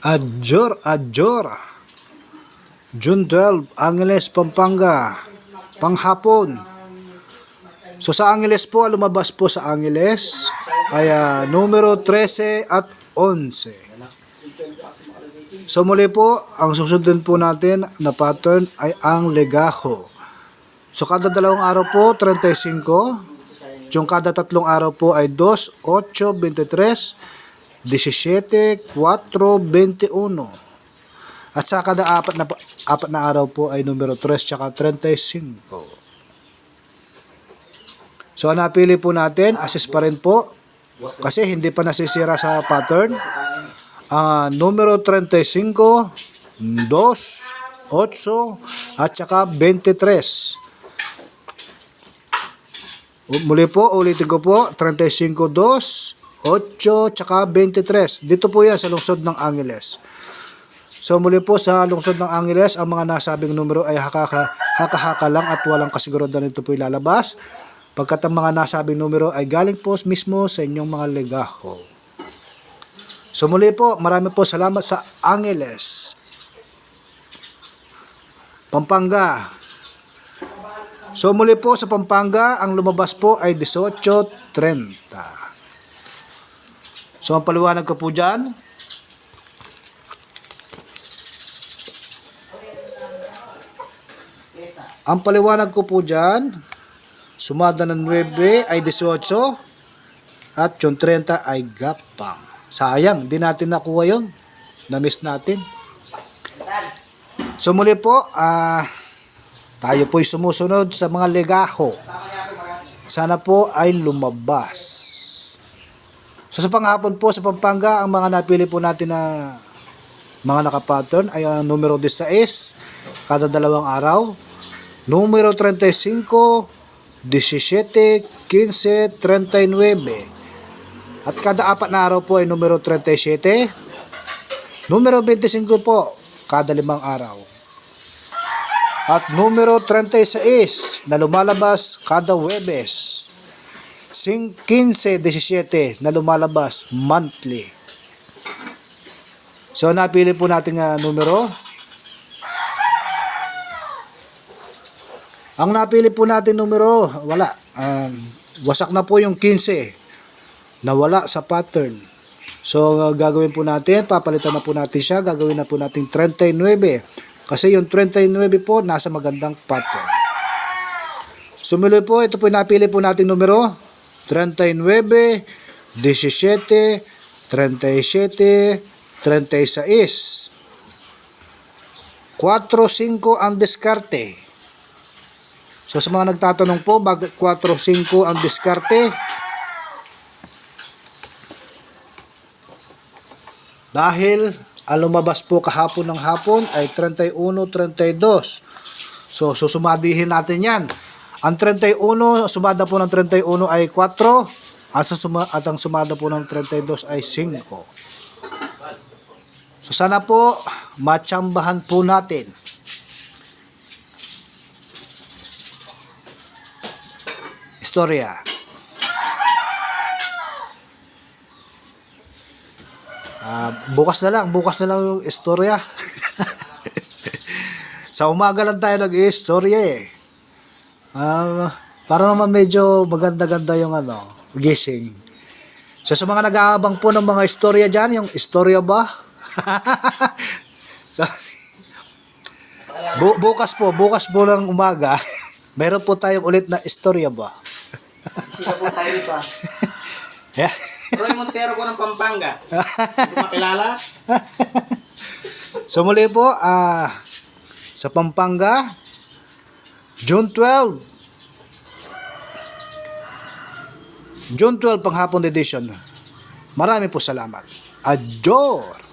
Adjor, Adjor. June 12, Angeles, Pampanga. Panghapon. So sa Angeles po, lumabas po sa Angeles ay ah, numero 13 at 11. So muli po, ang susundin po natin na pattern ay ang legajo. So kada dalawang araw po, 35. Yung kada tatlong araw po ay 2, 8, 23, 17, 4, 21. At sa kada apat na, apat na araw po ay numero 3 tsaka 35. So ang napili po natin, assist pa rin po. Kasi hindi pa nasisira sa pattern. Ah, numero 35, 2, 8, at saka 23. U- Muli po, ulitin ko po, 35, 2, 8, tsaka 23. Dito po yan sa lungsod ng Angeles. So muli po sa lungsod ng Angeles, ang mga nasabing numero ay hakaka, haka-haka lang at walang kasiguraduhan ito po ilalabas. Pagkat ang mga nasabing numero ay galing po mismo sa inyong mga legaho. So muli po, marami po salamat sa Angeles. Pampanga. So muli po sa Pampanga, ang lumabas po ay 18.30. So ang paliwanag ko po dyan, ang paliwanag ko po dyan, sumada ng 9 ay 18 at yung 30 ay gapang. Sayang, di natin nakuha yun. Na-miss natin. So muli po, ah tayo po'y sumusunod sa mga legaho. Sana po ay lumabas. So sa panghapon po sa Pampanga, ang mga napili po natin na mga nakapattern ay ang numero 16 kada dalawang araw, numero 35, 17, 15, 39. At kada apat na araw po ay numero 37, numero 25 po kada limang araw. At numero 36 na lumalabas kada Webes. 15-17 na lumalabas monthly. So napili po natin nga numero. Ang napili po natin numero, wala. Um, wasak na po yung 15. Nawala sa pattern. So uh, gagawin po natin, papalitan na po natin siya, gagawin na po natin 39. Kasi yung 39 po, nasa magandang pattern. Sumuloy po, ito po yung napili po natin numero. 39, 17, 37, 36. 4, 5 ang diskarte. So sa mga nagtatanong po, bakit 4, 5 ang diskarte? Dahil ang lumabas po kahapon ng hapon ay 31, 32. So, susumadihin natin yan. Ang 31, sumada po ng 31 ay 4. At, sa suma, at ang sumada po ng 32 ay 5. So, sana po matsambahan po natin. Istorya. Ah, bukas na lang, bukas na lang yung istorya. Sa umaga lang tayo nag-istorya eh. Ah, para naman medyo maganda-ganda yung ano, gising. So sa mga nag-aabang po ng mga istorya dyan, yung istorya ba? so, bu- bukas po, bukas po ng umaga, meron po tayong ulit na istorya ba? Sika po tayo pa. Yeah. Roy Montero po ng Pampanga. Hindi makilala. So muli po, ah, sa Pampanga, June 12. June 12 panghapon edition. Marami po salamat. Adjor!